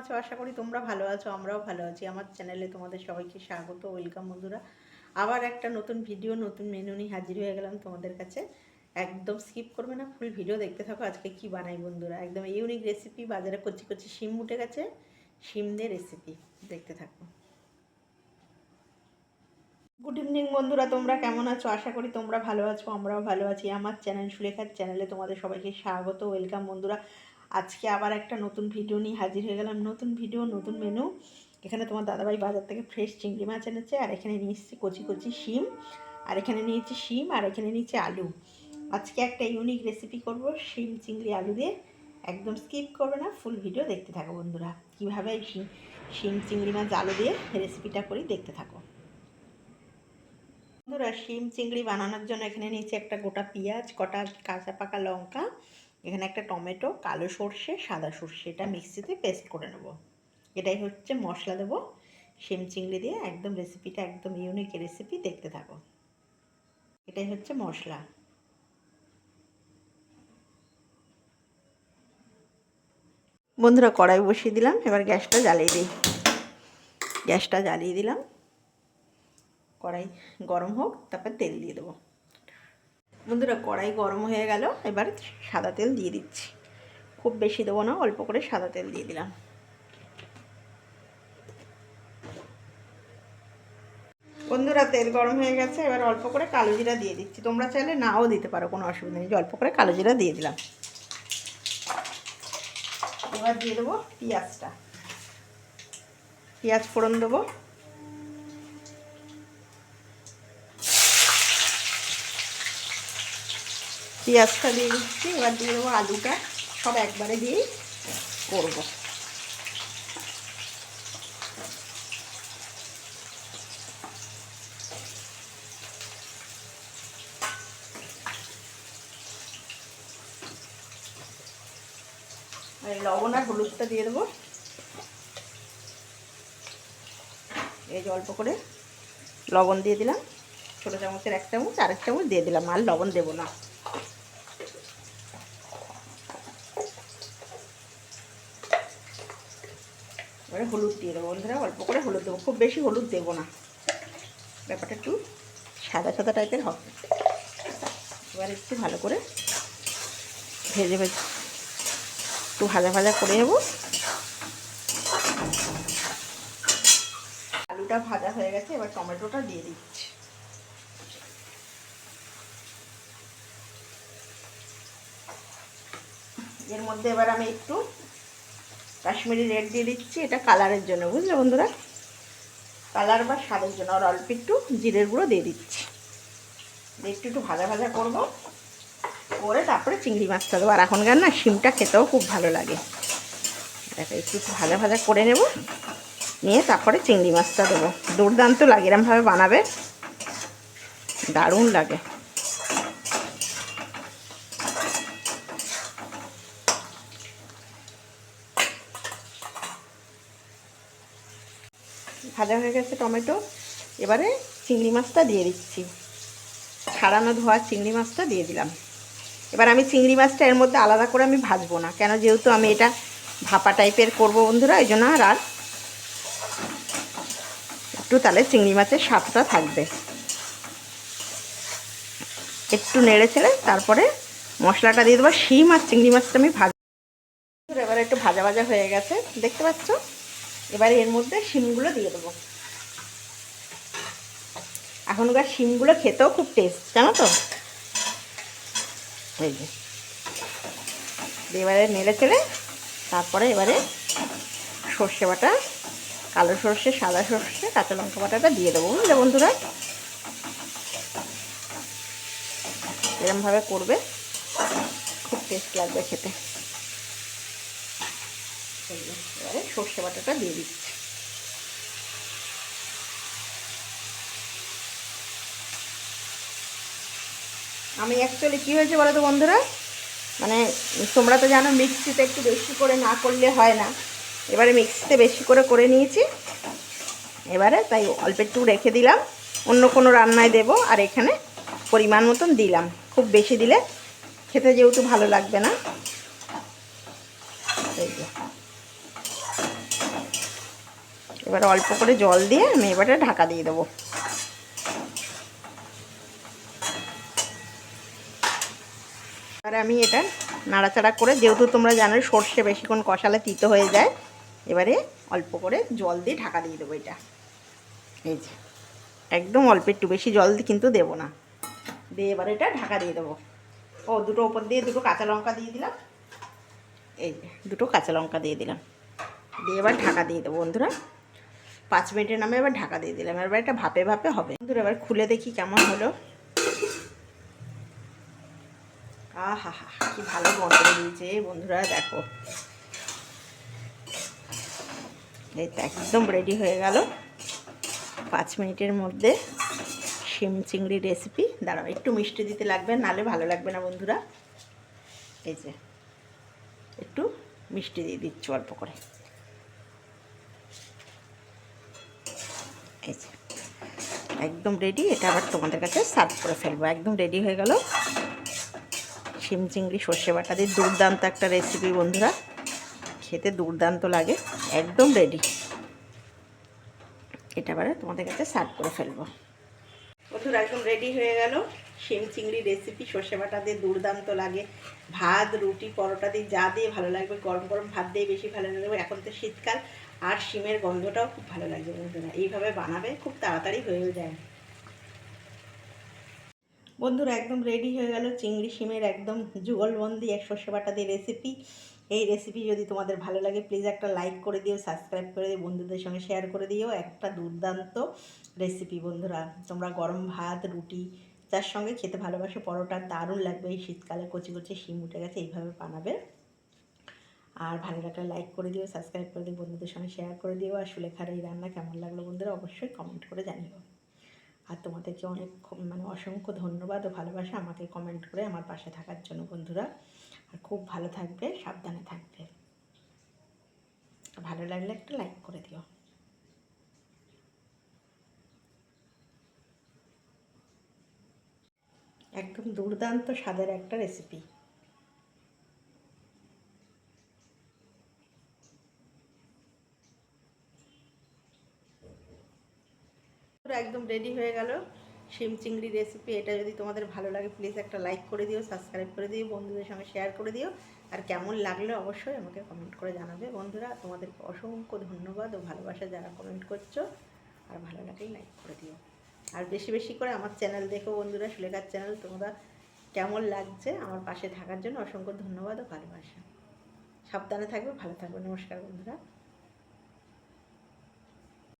আছো? আশা করি তোমরা ভালো আছো, আমরাও ভালো আছি। আমার চ্যানেলে তোমাদের সবাইকে স্বাগত ওয়েলকাম বন্ধুরা। আবার একটা নতুন ভিডিও নতুন মেনু নিয়ে হাজির হয়ে গেলাম তোমাদের কাছে। একদম স্কিপ করবে না ফুল ভিডিও দেখতে থাকো, আজকে কি বানাই বন্ধুরা। একদম ইউনিক রেসিপি বাজারে কচি কচি শিম উঠে গেছে। শিম দিয়ে রেসিপি দেখতে থাকো। গুড ইভিনিং বন্ধুরা, তোমরা কেমন আছো? আশা করি তোমরা ভালো আছো, আমরাও ভালো আছি। আমার চ্যানেল সুলেখার চ্যানেলে তোমাদের সবাইকে স্বাগত ওয়েলকাম বন্ধুরা। আজকে আবার একটা নতুন ভিডিও নিয়ে হাজির হয়ে গেলাম। নতুন ভিডিও নতুন মেনু এখানে তোমার দাদাভাই বাজার থেকে ফ্রেশ চিংড়ি মাছ এনেছে, আর এখানে নিয়ে এসেছি কচি কচি শিম, আর এখানে নিয়েছি শিম, আর এখানে নিয়েছি আলু। আজকে একটা ইউনিক রেসিপি করব, শিম, চিংড়ি, আলু দিয়ে। একদম স্কিপ করবে না ফুল ভিডিও দেখতে থাকো বন্ধুরা। কীভাবে এই শিম শিম, চিংড়ি মাছ, আলু দিয়ে রেসিপিটা করি দেখতে থাকো। বন্ধুরা, শিম, চিংড়ি বানানোর জন্য এখানে নিয়েছি একটা গোটা পেঁয়াজ, কটা কাঁচা পাকা লঙ্কা এখানে একটা টমেটো, কালো সর্ষে, সাদা সর্ষে, এটা মিক্সিতে পেস্ট করে নেব। এটাই হচ্ছে মশলা দেবো। শিম চিংড়ি দিয়ে একদম রেসিপিটা একদম ইউনিক রেসিপি দেখতে থাকো। এটাই হচ্ছে মশলা। বন্ধুরা, কড়াই বসিয়ে দিলাম। এবার গ্যাসটা জ্বালিয়ে দিই। গ্যাসটা জ্বালিয়ে দিলাম। কড়াই গরম হোক, তারপর তেল দিয়ে দেবো। বন্ধুরা কড়াই গরম হয়ে গেল, এবার সাদা তেল দিয়ে দিচ্ছি। খুব বেশি দেবো না, অল্প করে সাদা তেল দিয়ে দিলাম। বন্ধুরা, তেল গরম হয়ে গেছে, এবার অল্প করে কালো জিরা দিয়ে দিচ্ছি। তোমরা চাইলে নাও দিতে পারো, কোনো অসুবিধা নেই। অল্প করে কালো জিরা দিয়ে দিলাম। এবার দিয়ে দেবো পেঁয়াজটা। পেঁয়াজ ফোড়ন দেবো। পেঁয়াজটা দিয়ে দিচ্ছি এবার দিয়ে দেবো আলুটা। সব একবারে দিয়েই করব। লবণ আর হলুদটা দিয়ে দেবো। এই অল্প করে লবণ দিয়ে দিলাম। ছোটো চামচের এক চামচ আর এক চামচ দিয়ে দিলাম। আর লবণ দেবো না। এবারে হলুদ দিয়ে দেবো বন্ধুরা, অল্প করে হলুদ দেবো। খুব বেশি হলুদ দেবো না। ব্যাপারটা একটু সাদা সাদা টাইপের হবে। এবার একটু ভালো করে ভেজে ভেজে একটু ভাজা ভাজা করে নেব। আলুটা ভাজা হয়ে গেছে, এবার টমেটোটা দিয়ে দিচ্ছি। এর মধ্যে এবার আমি একটু কাশ্মীরি রেড দিয়ে দিচ্ছি, এটা কালারের জন্য, বুঝলে বন্ধুরা? কালার বা স্বাদের জন্য আর অল্প একটু জিরের গুঁড়ো দিয়ে দিচ্ছি। একটু একটু ভাজা ভাজা করব, করে তারপরে চিংড়ি মাছটা দেবো আর এখনকার না শিমটা খেতেও খুব ভালো লাগে। দেখো, একটু একটু ভাজা ভাজা করে নেব, নিয়ে তারপরে চিংড়ি মাছটা দেবো। দুর্দান্ত লাগে, এরমভাবে বানাবে। দারুণ লাগে। ভাজা হয়ে গেছে টমেটো। এবারে চিংড়ি মাছটা দিয়ে দিচ্ছি। ছাড়ানো ধোয়া চিংড়ি মাছটা দিয়ে দিলাম। এবার আমি চিংড়ি মাছটা এর মধ্যে আলাদা করে আমি ভাজবো না। কেন যেহেতু আমি এটা ভাপা টাইপের করব বন্ধুরা, এই জন্য আর আর একটু তাহলে চিংড়ি মাছের স্বাদটা থাকবে। একটু নেড়ে ছেড়ে তারপরে মশলাটা দিয়ে দেবো। শিম মাছ চিংড়ি মাছটা আমি ভাজ এবার একটু ভাজা ভাজা হয়ে গেছে। দেখতে পাচ্ছ? এবারে এর মধ্যে শিমগুলো দিয়ে দেবো। এখনকার শিমগুলো খেতেও খুব টেস্ট জানো তো? এবারে নেড়ে চেড়ে তারপরে এবারে সর্ষে বাটা, কালো সর্ষে, সাদা সর্ষে, কাঁচা লঙ্কা বাটাটা দিয়ে দেবো, বুঝলে বন্ধুরা? এরমভাবে করবে, খুব টেস্ট লাগবে খেতে। এবারে সর্ষে বাটাটা দিয়ে দিচ্ছি। আমি অ্যাকচুয়ালি কী হয়েছে বলো তো বন্ধুরা? মানে তোমরা তো জানো মিক্সিতে একটু বেশি করে না করলে হয় না। এবারে মিক্সিতে বেশি করে করে নিয়েছি। এবারে তাই অল্প একটু রেখে দিলাম। অন্য কোনো রান্নায় দেব আর এখানে পরিমাণ মতন দিলাম। খুব বেশি দিলে খেতে যেহেতু ভালো লাগবে না। এই যে। এবার অল্প করে জল দিয়ে আমি এবারে ঢাকা দিয়ে দেবো। আর আমি এটা নাড়াচাড়া করে, যেহেতু তোমরা জানো সর্ষে বেশিক্ষণ কষালে তিতো হয়ে যায়, এবারে অল্প করে জল দিয়ে ঢাকা দিয়ে দেবো এটা। এই যে, একদম অল্প, একটু বেশি জল কিন্তু দেবো না। দিয়ে এবারে এটা ঢাকা দিয়ে দেবো। ও, দুটো ওপর দিয়ে দুটো কাঁচা লঙ্কা দিয়ে দিলাম। এই দুটো কাঁচা লঙ্কা দিয়ে দিলাম। দিয়ে এবার ঢাকা দিয়ে দেবো বন্ধুরা। পাঁচ মিনিটের নামে এবার ঢাকা দিয়ে দিলাম। এবার এটা ভাপে ভাপে হবে। বন্ধুরা, এবার খুলে দেখি কেমন হলো। আহা হা হা কি ভালো গন্ধ দিয়েছে বন্ধুরা, দেখো। এই তো একদম রেডি হয়ে গেল। পাঁচ মিনিটের মধ্যে শিম চিংড়ি রেসিপি দাঁড়াও, একটু মিষ্টি দিতে লাগবে, নালে ভালো লাগবে না বন্ধুরা। এই যে, একটু মিষ্টি দিয়ে দিচ্ছি অল্প করে এই যে একদম রেডি এটা আবার তোমাদের কাছে সার্ভ করে ফেলব। একদম রেডি হয়ে গেল। শিম চিংড়ি, সর্ষে বাটা দিয়ে দুর্দান্ত একটা রেসিপি বন্ধুরা। খেতে দুর্দান্ত লাগে, একদম রেডি এটা এবারে তোমাদের কাছে সার্ভ করে ফেলব। বন্ধুরা, একদম রেডি হয়ে গেল। শিম চিংড়ি রেসিপি সর্ষে বাটা দিয়ে দুর্দান্ত লাগে। ভাত, রুটি, পরোটা দিয়ে যা দিয়ে ভালো লাগবে, গরম গরম ভাত দিয়ে বেশি ভালো লাগবে। এখন তো শীতকাল আর শিমের গন্ধটাও খুব ভালো লাগবে বন্ধুরা। এইভাবে বানাবে খুব তাড়াতাড়ি হয়েও যায়। বন্ধুরা, একদম রেডি হয়ে গেল চিংড়ি শিমের একদম যুগলবন্দি এক সর্ষে বাটা দিয়ে রেসিপি এই রেসিপি যদি তোমাদের ভালো লাগে প্লিজ একটা লাইক করে দিও সাবস্ক্রাইব করে দিও, বন্ধুদের সঙ্গে শেয়ার করে দিও। একটা দুর্দান্ত রেসিপি বন্ধুরা। তোমরা গরম ভাত, রুটি, যার সঙ্গে খেতে ভালোবাসো, পরোটা দারুণ লাগবে। এই শীতকালে কচি কচি শিম উঠে গেছে, এইভাবে বানাবে। আর ভালো লাগলে লাইক করে দিও সাবস্ক্রাইব করে দিও, বন্ধুদের সঙ্গে শেয়ার করে দিও, আর সুলেখার এই রান্না কেমন লাগল বন্ধুরা অবশ্যই কমেন্ট করে জানিও। আর তোমাদেরকে অনেক মানে অসংখ্য ধন্যবাদ ও ভালোবাসা আমাকে কমেন্ট করে আমার পাশে থাকার জন্য বন্ধুরা। আর খুব ভালো থাকবে, সাবধানে থাকবে। ভালো লাগলে একটা লাইক করে দিও। একদম দুর্দান্ত স্বাদের একটা রেসিপি একদম রেডি হয়ে গেল। শিম চিংড়ি রেসিপি এটা যদি তোমাদের ভালো লাগে প্লিজ একটা লাইক করে দিও সাবস্ক্রাইব করে দিও, বন্ধুদের সঙ্গে শেয়ার করে দিও। আর কেমন লাগল অবশ্যই আমাকে কমেন্ট করে জানাবে। বন্ধুরা, তোমাদেরকে অসংখ্য ধন্যবাদ ও ভালোবাসা যারা কমেন্ট করছ। আর ভালো লাগলে লাইক করে দিও। আর বেশি বেশি করে আমার চ্যানেল দেখো বন্ধুরা সুলেখার চ্যানেল তোমরা কেমন লাগছে আমার পাশে থাকার জন্য অসংখ্য ধন্যবাদ ও ভালোবাসা। সাবধানে থাকবে, ভালো থাকবে। নমস্কার বন্ধুরা।